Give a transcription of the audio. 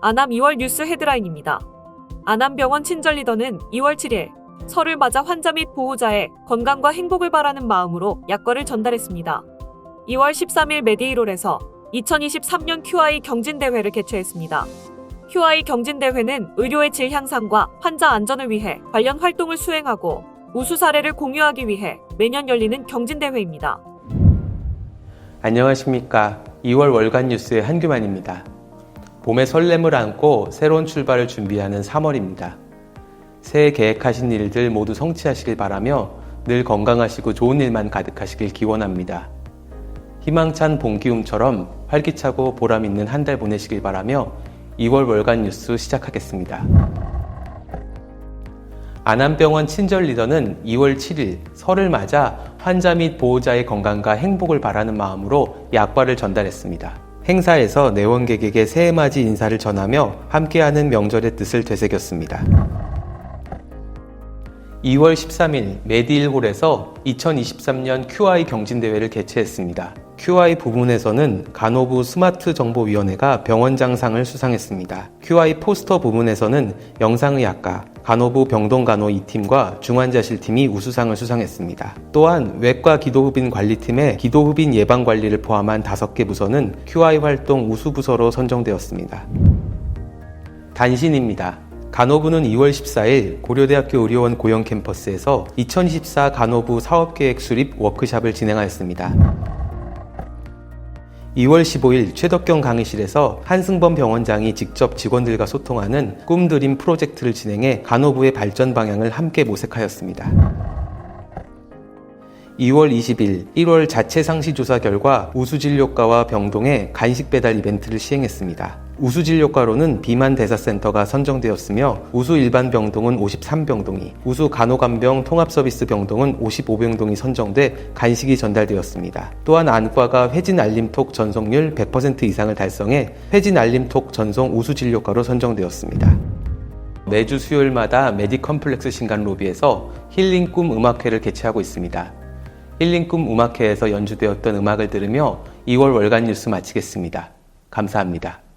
아남 2월 뉴스 헤드라인입니다. 아남병원 친절 리더는 2월 7일 설을 맞아 환자 및 보호자의 건강과 행복을 바라는 마음으로 약과를 전달했습니다. 2월 13일 메디이롤에서 2023년 QI 경진대회를 개최했습니다. QI 경진대회는 의료의 질 향상과 환자 안전을 위해 관련 활동을 수행하고 우수 사례를 공유하기 위해 매년 열리는 경진대회입니다. 안녕하십니까. 2월 월간 뉴스의 한규만입니다. 봄의 설렘을 안고 새로운 출발을 준비하는 3월입니다. 새해 계획하신 일들 모두 성취하시길 바라며 늘 건강하시고 좋은 일만 가득하시길 기원합니다. 희망찬 봄 기움처럼 활기차고 보람 있는 한 달 보내시길 바라며 2월 월간 뉴스 시작하겠습니다. 안암병원 친절 리더는 2월 7일 설을 맞아 환자 및 보호자의 건강과 행복을 바라는 마음으로 약과를 전달했습니다. 행사에서 내원객에게 새해 맞이 인사를 전하며 함께하는 명절의 뜻을 되새겼습니다. 2월 13일 메디일홀에서 2023년 QI 경진대회를 개최했습니다. QI 부문에서는 간호부 스마트 정보위원회가 병원장상을 수상했습니다. QI 포스터 부문에서는 영상의학과, 간호부 병동간호 2팀과 중환자실팀이 우수상을 수상했습니다. 또한 외과 기도후빈 관리팀의 기도후빈 예방관리를 포함한 5개 부서는 QI 활동 우수부서로 선정되었습니다. 단신입니다. 간호부는 2월 14일 고려대학교 의료원 고영 캠퍼스에서 2024 간호부 사업계획 수립 워크샵을 진행하였습니다. 2월 15일 최덕경 강의실에서 한승범 병원장이 직접 직원들과 소통하는 꿈드림 프로젝트를 진행해 간호부의 발전 방향을 함께 모색하였습니다. 2월 20일 1월 자체 상시 조사 결과 우수진료과와 병동에 간식 배달 이벤트를 시행했습니다. 우수진료과로는 비만 대사센터가 선정되었으며 우수 일반 병동은 53병동이, 우수 간호간병 통합서비스 병동은 55병동이 선정돼 간식이 전달되었습니다. 또한 안과가 회진 알림톡 전송률 100% 이상을 달성해 회진 알림톡 전송 우수진료과로 선정되었습니다. 매주 수요일마다 메디컴플렉스 신간 로비에서 힐링 꿈 음악회를 개최하고 있습니다. 힐링 꿈 음악회에서 연주되었던 음악을 들으며 2월 월간 뉴스 마치겠습니다. 감사합니다.